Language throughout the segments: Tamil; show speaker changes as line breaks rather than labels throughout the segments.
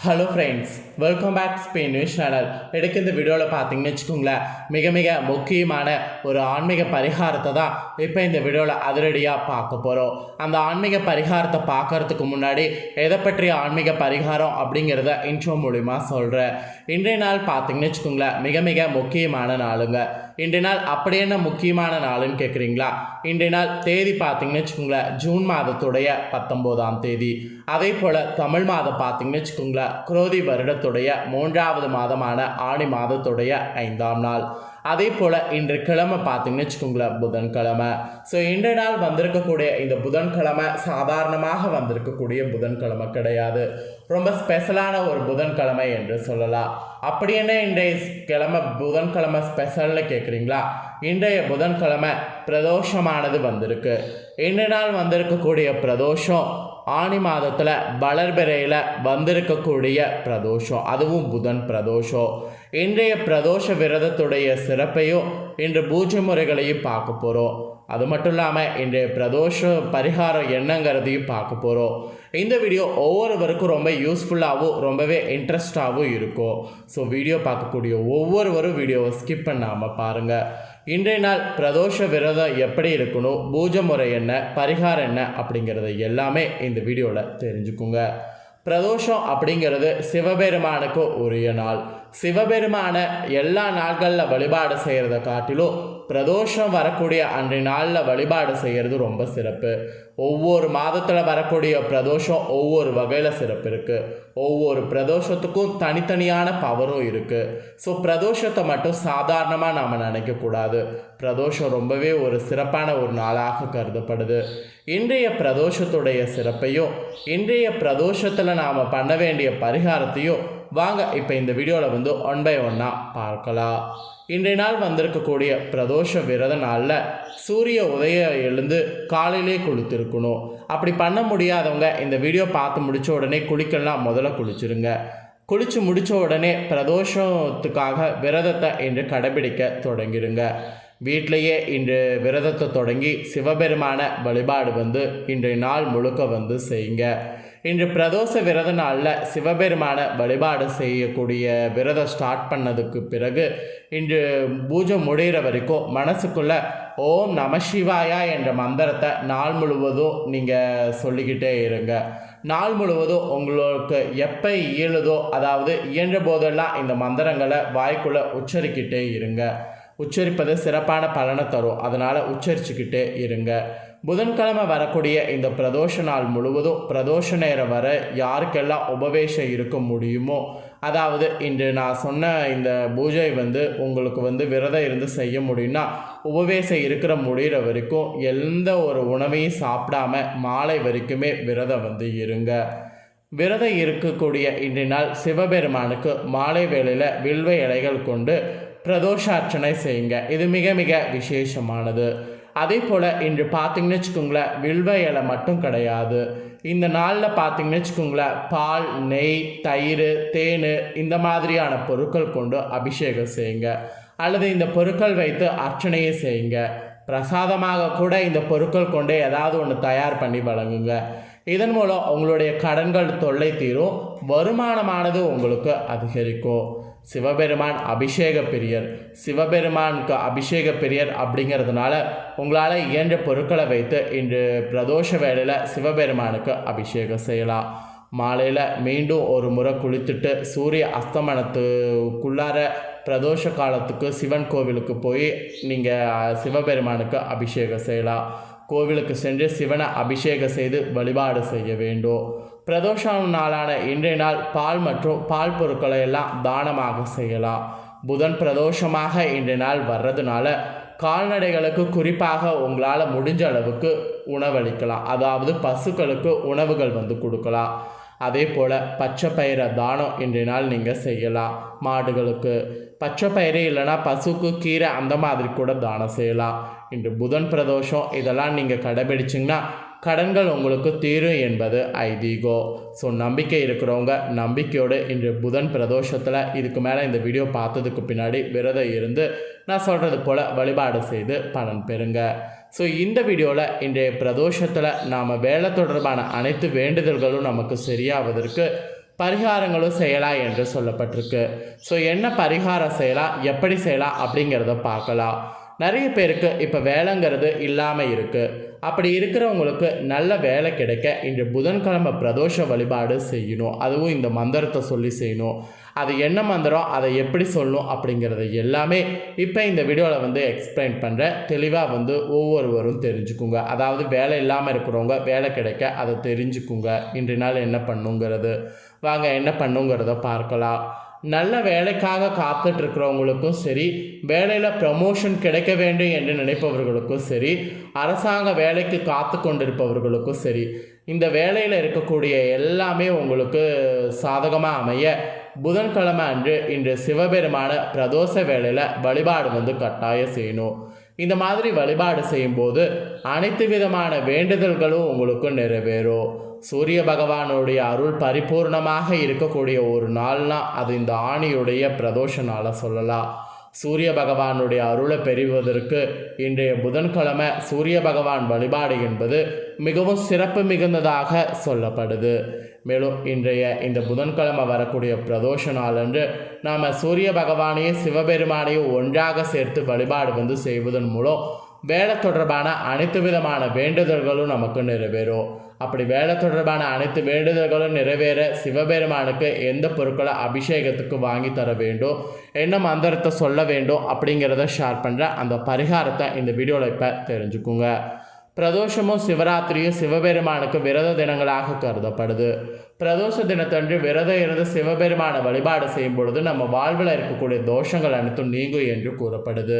Hello friends welcome back Spain news channel எடுக்க இந்த வீடியோவில் பார்த்தீங்கன்னு வச்சுக்கோங்களேன் மிக மிக முக்கியமான ஒரு ஆன்மீக பரிகாரத்தை தான் இப்போ இந்த வீடியோவில் அதிரடியாக பார்க்க போகிறோம் அந்த ஆன்மீக பரிகாரத்தை பார்க்கறதுக்கு முன்னாடி எதை பற்றிய ஆன்மீக பரிகாரம் அப்படிங்கிறத இன்ட்ரோ மூலிமா சொல்கிறேன் இன்றைய நாள் பார்த்தீங்கன்னு வச்சுக்கோங்களேன் மிக மிக முக்கியமான நாளுங்க. இன்றைய நாள் அப்படி என்ன முக்கியமான நாளுன்னு கேட்குறீங்களா இன்றைய நாள் தேதி பார்த்தீங்கன்னு வச்சுக்கோங்களேன் ஜூன் மாதத்துடைய பத்தொம்போதாம் தேதி. அதே போல் தமிழ் மாதம் பார்த்தீங்கன்னு வச்சுக்கோங்களேன் குரோதி வருடத்துடைய மூன்றாவது மாதமான ஆணி மாதத்துடைய ஐந்தாம் நாள். அதே போல் இன்று கிழமை பார்த்தீங்கன்னு வச்சுக்கோங்களேன் புதன்கிழமை. ஸோ இன்றைய நாள் வந்திருக்கக்கூடிய இந்த புதன்கிழமை சாதாரணமாக வந்திருக்கக்கூடிய புதன்கிழமை கிடையாது. ரொம்ப ஸ்பெஷலான ஒரு புதன்கிழமை என்று சொல்லலாம். அப்படி என்ன இன்றைய கிழமை புதன்கிழமை ஸ்பெஷல்னு கேட்குறீங்களா இன்றைய புதன்கிழமை பிரதோஷமானது வந்திருக்கு. இன்றைய நாள் வந்திருக்கக்கூடிய பிரதோஷம் ஆணி மாதத்தில் வளர்பிறையில் வந்திருக்கக்கூடிய பிரதோஷம். அதுவும் புதன் பிரதோஷம். இன்றைய பிரதோஷ விரதத்துடைய சிறப்பையும் இன்று பூஜை முறைகளையும் பார்க்க போகிறோம் அது மட்டும் இல்லாமல் இன்றைய பிரதோஷ பரிகாரம் என்னங்கிறதையும் பார்க்க போகிறோம் இந்த வீடியோ ஒவ்வொருவருக்கும் ரொம்ப யூஸ்ஃபுல்லாகவும் ரொம்பவே இன்ட்ரெஸ்டாகவும் இருக்கும். ஸோ வீடியோ பார்க்கக்கூடிய ஒவ்வொருவரும் வீடியோவை ஸ்கிப் பண்ணாமல் பாருங்கள் இன்றைய நாள் பிரதோஷ விரதம் எப்படி இருக்கணும்? பூஜை முறை என்ன? பரிகாரம் என்ன? அப்படிங்கிறத எல்லாமே இந்த வீடியோவில் தெரிஞ்சுக்குங்க. பிரதோஷம் அப்படிங்கிறது சிவபெருமானுக்கு உரிய நாள். சிவபெருமான எல்லா நாட்களில் வழிபாடு செய்கிறத காட்டிலும் பிரதோஷம் வரக்கூடிய அன்றைய நாளில் வழிபாடு செய்கிறது ரொம்ப சிறப்பு. ஒவ்வொரு மாதத்தில் வரக்கூடிய பிரதோஷம் ஒவ்வொரு வகையில் சிறப்பு இருக்குது ஒவ்வொரு பிரதோஷத்துக்கும் தனித்தனியான பவரும் இருக்குது ஸோ பிரதோஷத்தை மட்டும் சாதாரணமாக நாம் நினைக்கக்கூடாது பிரதோஷம் ரொம்பவே ஒரு சிறப்பான ஒரு நாளாக கருதப்படுது. இன்றைய பிரதோஷத்துடைய சிறப்பையும் இன்றைய பிரதோஷத்தில் நாம் பண்ண வேண்டிய பரிகாரத்தையும் வாங்க இப்போ இந்த வீடியோவில் வந்து ஒன் பை ஒன்னாக பார்க்கலாம். இன்றைய நாள் வந்திருக்கக்கூடிய பிரதோஷ விரத நாளில் சூரிய உதய எழுந்து காலையிலே குளித்திருக்கணும். அப்படி பண்ண முடியாதவங்க இந்த வீடியோ பார்த்து முடித்த உடனே குளிக்கலாம் முதல்ல குளிச்சிருங்க. குளித்து முடித்த உடனே பிரதோஷத்துக்காக விரதத்தை இன்று கடைபிடிக்க தொடங்கிடுங்க வீட்டிலையே இன்று விரதத்தை தொடங்கி சிவபெருமான வழிபாடு வந்து இன்றைய நாள் முழுக்க வந்து செய்யுங்க. இன்று பிரதோஷ விரத நாளில் சிவபெருமான வழிபாடு செய்யக்கூடிய விரதம் ஸ்டார்ட் பண்ணதுக்கு பிறகு இன்று பூஜை முடிகிற வரைக்கும் மனசுக்குள்ளே ஓம் நம சிவாயா என்ற மந்திரத்தை நாள் முழுவதும் நீங்கள் சொல்லிக்கிட்டே இருங்க. நாள் முழுவதும் உங்களுக்கு எப்போ இயலுதோ அதாவது இயன்ற போதெல்லாம் இந்த மந்திரங்களை வாய்க்குள்ளே உச்சரிக்கிட்டே இருங்க. உச்சரிப்பது சிறப்பான பலனை தரும். அதனால் உச்சரிச்சுக்கிட்டே இருங்க. புதன்கிழமை வரக்கூடிய இந்த பிரதோஷ நாள் முழுவதும் பிரதோஷ நேரம் வர யாருக்கெல்லாம் உபவேசம் இருக்க முடியுமோ அதாவது இன்று நான் சொன்ன இந்த பூஜை வந்து உங்களுக்கு வந்து விரதம் இருந்து செய்ய முடியும்னா உபவேசம் இருக்கிற முடிகிற வரைக்கும் எந்த ஒரு உணவையும் சாப்பிடாம மாலை வரைக்குமே விரதம் வந்து இருங்க. விரதம் இருக்கக்கூடிய இன்றைய நாள் சிவபெருமானுக்கு மாலை வேளையில் வில்வ இலைகள் கொண்டு பிரதோஷார்ச்சனை செய்யுங்க. இது மிக மிக விசேஷமானது. அதே போல் இன்று பார்த்தீங்கன்னு வச்சுக்கோங்களேன் வில்வ இலை மட்டும் கிடையாது. இந்த நாளில் பார்த்தீங்கன்னு வச்சுக்கோங்களேன் பால் நெய் தயிர் தேன் இந்த மாதிரியான பொருட்கள் கொண்டு அபிஷேகம் செய்யுங்க. அல்லது இந்த பொருட்கள் வைத்து அர்ச்சனையை செய்யுங்க. பிரசாதமாக கூட இந்த பொருட்கள் கொண்டு ஏதாவது ஒன்று தயார் பண்ணி வழங்குங்க. இதன் மூலம் உங்களுடைய கடன்கள் தொல்லை தீரும் வருமானமானது உங்களுக்கு அதிகரிக்கும். சிவபெருமான் அபிஷேக பெரியர். சிவபெருமானுக்கு அபிஷேக பெரியர் அப்படிங்கிறதுனால உங்களால் இயன்ற பொருட்களை வைத்து இன்று பிரதோஷ வேளையில் சிவபெருமானுக்கு அபிஷேகம் செய்யலாம். மாலையில் மீண்டும் ஒரு முறை குளித்துட்டு சூரிய அஸ்தமனத்துக்குள்ளார பிரதோஷ காலத்துக்கு சிவன் கோவிலுக்கு போய் நீங்கள் சிவபெருமானுக்கு அபிஷேகம் செய்யலாம். கோவிலுக்கு சென்று சிவனை அபிஷேகம் செய்து வழிபாடு செய்ய வேண்டும். பிரதோஷம் நாளான இன்றைய நாள் பால் மற்றும் பால் பொருட்களை எல்லாம் தானமாக செய்யலாம். புதன் பிரதோஷமாக இன்றைய நாள் வர்றதுனால கால்நடைகளுக்கு குறிப்பாக உங்களால் முடிஞ்ச அளவுக்கு உணவளிக்கலாம். அதாவது பசுக்களுக்கு உணவுகள் வந்து கொடுக்கலாம். அதே போல் பச்சை பயிரை தானம் இன்றைய நாள் நீங்கள் செய்யலாம். மாடுகளுக்கு பச்சை பயிறு இல்லைனா பசுக்கு கீரை அந்த மாதிரி கூட தானம் செய்யலாம். இன்று புதன் பிரதோஷம் இதெல்லாம் நீங்கள் கடைபிடிச்சிங்கன்னா கடன்கள் உங்களுக்கு தீரும் என்பது ஐதீகோ ஸோ நம்பிக்கை இருக்கிறவங்க நம்பிக்கையோடு இன்று புதன் பிரதோஷத்தில் இதுக்கு மேலே இந்த வீடியோ பார்த்ததுக்கு பின்னாடி விரதம் இருந்து நான் சொல்கிறது போல் வழிபாடு செய்து பலன் பெறுங்க. ஸோ இந்த வீடியோவில் இன்றைய பிரதோஷத்தில் நாம் வேலை தொடர்பான அனைத்து வேண்டுதல்களும் நமக்கு சரியாவதற்கு பரிகாரங்களும் செய்யலாம் என்று சொல்லப்பட்டிருக்கு. ஸோ என்ன பரிகாரம் செய்யலாம் எப்படி செய்யலாம் அப்படிங்கிறத பார்க்கலாம். நிறைய பேருக்கு இப்போ வேலைங்கிறது இல்லாமல் இருக்குது அப்படி இருக்கிறவங்களுக்கு நல்ல வேலை கிடைக்க இன்று புதன்கிழமை பிரதோஷ வழிபாடு செய்யணும். அதுவும் இந்த மந்திரத்தை சொல்லி செய்யணும். அது என்ன மந்திரம் அதை எப்படி சொல்லும் அப்படிங்கிறத எல்லாமே இப்போ இந்த வீடியோவில் வந்து எக்ஸ்பிளைன் பண்ணுறேன் தெளிவாக வந்து ஒவ்வொருவரும் தெரிஞ்சுக்குங்க. அதாவது வேலை இல்லாமல் இருக்கிறவங்க வேலை கிடைக்க அதை தெரிஞ்சுக்குங்க. இன்றைய நாள் என்ன பண்ணுங்கிறது. வாங்க என்ன பண்ணுங்கிறத பார்க்கலாம். நல்ல வேலைக்காக காத்துட்டு இருக்கிறவங்களுக்கும் சரி வேலையில் ப்ரமோஷன் கிடைக்க வேண்டும் என்று நினைப்பவர்களுக்கும் சரி அரசாங்க வேலைக்கு காத்து கொண்டிருப்பவர்களுக்கும் சரி இந்த வேலையில் இருக்கக்கூடிய எல்லாமே உங்களுக்கு சாதகமாக அமைய புதன்கிழமை அன்று இன்று சிவபெருமான பிரதோஷ வேளையில் வழிபாடு வந்து கட்டாயம் செய்யணும். இந்த மாதிரி வழிபாடு செய்யும்போது அனைத்து விதமான வேண்டுதல்களும் உங்களுக்கு நிறைவேறும். சூரிய பகவானுடைய அருள் பரிபூர்ணமாக இருக்கக்கூடிய ஒரு நாள்னா அது இந்த ஆணியுடைய பிரதோஷ சொல்லலாம். சூரிய பகவானுடைய அருளை பெறுவதற்கு இன்றைய புதன்கிழமை சூரிய பகவான் வழிபாடு என்பது மிகவும் சிறப்பு மிகுந்ததாக சொல்லப்படுது. மேலும் இன்றைய இந்த புதன்கிழமை வரக்கூடிய பிரதோஷ நாளன்று நாம் சூரிய பகவானையும் சிவபெருமானையும் ஒன்றாக சேர்த்து வழிபாடு வந்து செய்வதன் மூலம் வேலை தொடர்பான அனைத்து விதமான வேண்டுதல்களும் நமக்கு நிறைவேறும். அப்படி வேலை தொடர்பான அனைத்து வேண்டுதல்களும் நிறைவேற சிவபெருமானுக்கு எந்த பொருட்களை அபிஷேகத்துக்கு வாங்கி தர வேண்டும் என்ன மந்திரத்தை சொல்ல வேண்டும் அப்படிங்கிறத ஷேர் பண்ணுற அந்த பரிகாரத்தை இந்த வீடியோவில் இப்போ தெரிஞ்சுக்குங்க. பிரதோஷமும் சிவராத்திரியும் சிவபெருமானுக்கு விரத தினங்களாக கருதப்படுது. பிரதோஷ தினத்தன்று விரதம் இருந்து சிவபெருமானை வழிபாடு செய்யும் பொழுது நம்ம வாழ்வில் இருக்கக்கூடிய தோஷங்கள் அனைத்தும் நீங்கும் என்று கூறப்படுது.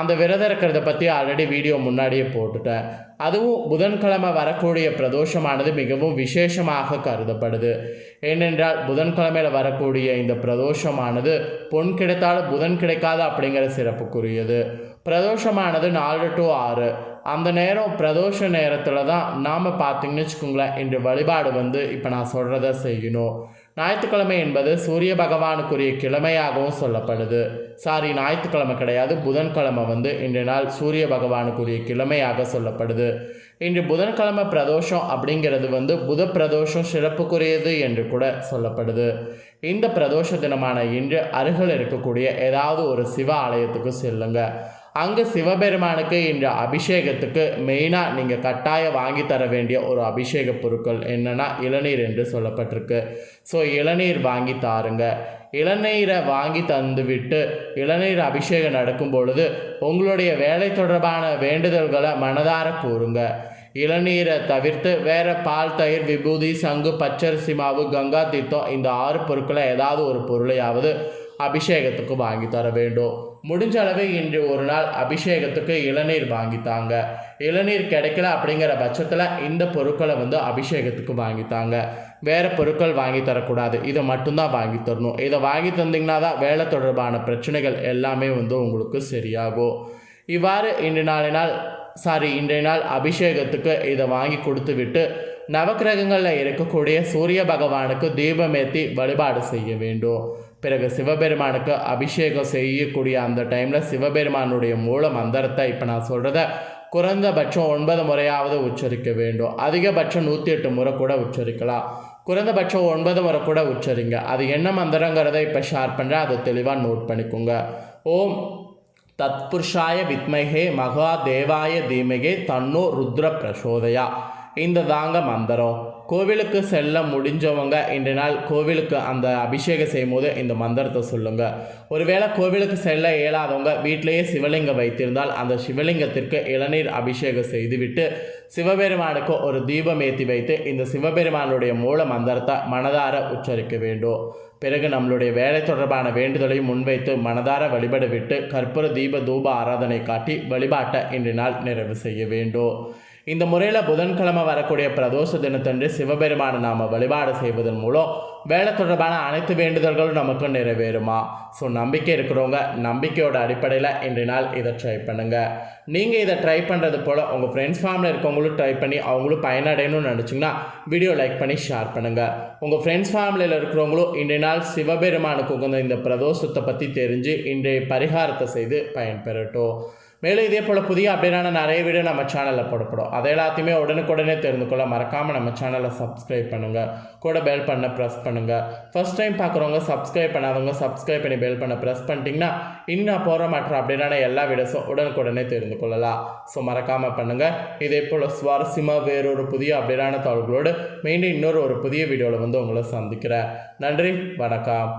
அந்த விரதம் இருக்கிறத பற்றி ஆல்ரெடி வீடியோ முன்னாடியே போட்டுட்டேன். அதுவும் புதன்கிழமை வரக்கூடிய பிரதோஷமானது மிகவும் விசேஷமாக கருதப்படுது. ஏனென்றால் புதன்கிழமையில் வரக்கூடிய இந்த பிரதோஷமானது பொன் கிடைத்தாலும் புதன் கிடைக்காது அப்படிங்கிற சிறப்புக்குரியது. பிரதோஷமானது நாலு டு ஆறு. அந்த நேரம் பிரதோஷ நேரத்தில் தான் நாம் பார்த்திங்கன்னு வச்சுக்கோங்களேன் இன்று வழிபாடு வந்து இப்போ நான் சொல்கிறத செய்யணும். ஞாயிற்றுக்கிழமை என்பது சூரிய பகவானுக்குரிய கிழமையாகவும் சொல்லப்படுது. சாரி ஞாயிற்றுக்கிழமை கிடையாது புதன்கிழமை வந்து இன்றைய நாள் சூரிய பகவானுக்குரிய கிழமையாக சொல்லப்படுது. இன்று புதன்கிழமை பிரதோஷம் அப்படிங்கிறது வந்து புத பிரதோஷம் சிறப்புக்குரியது என்று கூட சொல்லப்படுது. இந்த பிரதோஷ தினமான இன்று அருகில் இருக்கக்கூடிய ஏதாவது ஒரு சிவ ஆலயத்துக்கு செல்லுங்க. அங்கே சிவபெருமானுக்கு இன்று அபிஷேகத்துக்கு மெயினாக நீங்கள் கட்டாயம் வாங்கி தர வேண்டிய ஒரு அபிஷேக பொருட்கள் என்னென்னா இளநீர் என்று சொல்லப்பட்டிருக்கு. ஸோ இளநீர் வாங்கி தாருங்க. இளநீரை வாங்கி தந்துவிட்டு இளநீர் அபிஷேகம் நடக்கும் பொழுது உங்களுடைய வேலை தொடர்பான வேண்டுதல்களை மனதார கூறுங்க. இளநீரை தவிர்த்து வேறு பால் தயிர் விபூதி சங்கு பச்சரிசி மாவு கங்கா தீர்த்தம் இந்த ஆறு பொருட்களை ஏதாவது ஒரு பொருளையாவது அபிஷேகத்துக்கு வாங்கி தர வேண்டும். முடிஞ்ச அளவு இன்று ஒரு நாள் அபிஷேகத்துக்கு இளநீர் வாங்கித்தாங்க இளநீர் கிடைக்கல அப்படிங்கிற பட்சத்தில் இந்த பொருட்களை வந்து அபிஷேகத்துக்கு வாங்கித்தாங்க வேறு பொருட்கள் வாங்கி தரக்கூடாது. இதை மட்டும்தான் வாங்கி தரணும். இதை வாங்கி தந்தீங்கன்னா தான் வேலை தொடர்பான பிரச்சனைகள் எல்லாமே வந்து உங்களுக்கு சரியாகும். இவ்வாறு இன்று நாளினால் சாரி இன்றைய நாள் அபிஷேகத்துக்கு இதை வாங்கி கொடுத்து விட்டு நவக்கிரகங்களில் இருக்கக்கூடிய சூரிய பகவானுக்கு தீபமேத்தி வழிபாடு செய்ய வேண்டும். பிறகு சிவபெருமானுக்கு அபிஷேகம் செய்யக்கூடிய அந்த டைமில் சிவபெருமானுடைய மூல மந்திரத்தை இப்போ நான் சொல்கிறத குறைந்தபட்சம் ஒன்பது முறையாவது உச்சரிக்க வேண்டும். அதிகபட்சம் நூற்றி எட்டு முறை கூட உச்சரிக்கலாம். குறைந்தபட்சம் ஒன்பது முறை கூட உச்சரிங்க. அது என்ன மந்திரங்கிறத இப்போ ஷேர் பண்ணுறேன் அதை தெளிவாக நோட் பண்ணிக்கோங்க. ஓம் தத்புருஷாய வித்மகே மகா தேவாய தீமகே தன்னோ ருத்ர பிரசோதயா. இந்த தாங்க மந்திரம். கோவிலுக்கு செல்ல முடிஞ்சவங்க இன்று நாள் கோவிலுக்கு அந்த அபிஷேகம் செய்யும் போது இந்த மந்திரத்தை சொல்லுங்கள் ஒருவேளை கோவிலுக்கு செல்ல இயலாதவங்க வீட்டிலேயே சிவலிங்கம் வைத்திருந்தால் அந்த சிவலிங்கத்திற்கு இளநீர் அபிஷேகம் செய்துவிட்டு சிவபெருமானுக்கு ஒரு தீபம் ஏற்றி வைத்து இந்த சிவபெருமானுடைய மூல மந்திரத்தை மனதார உச்சரிக்க வேண்டும். பிறகு நம்மளுடைய வேலை தொடர்பான வேண்டுதலையும் முன்வைத்து மனதார வழிபட விட்டு கற்பூர தீப தூப ஆராதனை காட்டி வழிபாட்டை இன்று நாள் நிறைவு செய்ய வேண்டும். இந்த முறையில் புதன்கிழமை வரக்கூடிய பிரதோஷ தினத்தன்று சிவபெருமானை நாம் வழிபாடு செய்வதன் மூலம் வேலை தொடர்பான அனைத்து வேண்டுதல்களும் நமக்கு நிறைவேறுமா? ஸோ நம்பிக்கை இருக்கிறவங்க நம்பிக்கையோட அடிப்படையில் இன்றைய நாள் இதை ட்ரை பண்ணுங்கள் நீங்கள் இதை ட்ரை பண்ணுறது போல் உங்கள் ஃப்ரெண்ட்ஸ் ஃபேமிலியில் இருக்கவங்களும் ட்ரை பண்ணி அவங்களும் பயனடையணும்னு நினச்சிங்கன்னா வீடியோ லைக் பண்ணி ஷேர் பண்ணுங்கள் உங்கள் ஃப்ரெண்ட்ஸ் ஃபேமிலியில் இருக்கிறவங்களும் இன்றைய நாள் சிவபெருமானுக்கு உகந்த இந்த பிரதோஷத்தை பற்றி தெரிஞ்சு இன்றைய பரிகாரத்தை செய்து பயன்பெறட்டும். மேலும் இதே போல் புதிய அப்படின்னா நிறைய வீடியோ நம்ம சேனலில் போடப்படும். அதை எல்லாத்தையுமே உடனுக்குடனே தெரிந்து கொள்ள மறக்காமல் நம்ம சேனலை சப்ஸ்கிரைப் பண்ணுங்கள் கூட பெல் பண்ண ப்ரெஸ் பண்ணுங்கள் ஃபஸ்ட் டைம் பார்க்குறவங்க சப்ஸ்கிரைப் பண்ணாதவங்க சப்ஸ்கிரைப் பண்ணி பெல் பண்ண ப்ரெஸ் பண்ணிட்டீங்கன்னா இன்னும் போகிற மற்ற அப்படின்னா எல்லா வீடியோஸும் உடனுக்குடனே தெரிந்து கொள்ளலாம். ஸோ மறக்காமல் பண்ணுங்கள் இதே போல் சுவாரஸ்யமாக வேறொரு புதிய அப்டேட்டான தகவல்களோடு மீண்டும் இன்னொரு ஒரு புதிய வீடியோவில் வந்து உங்களை சந்திக்கிறேன். நன்றி வணக்கம்.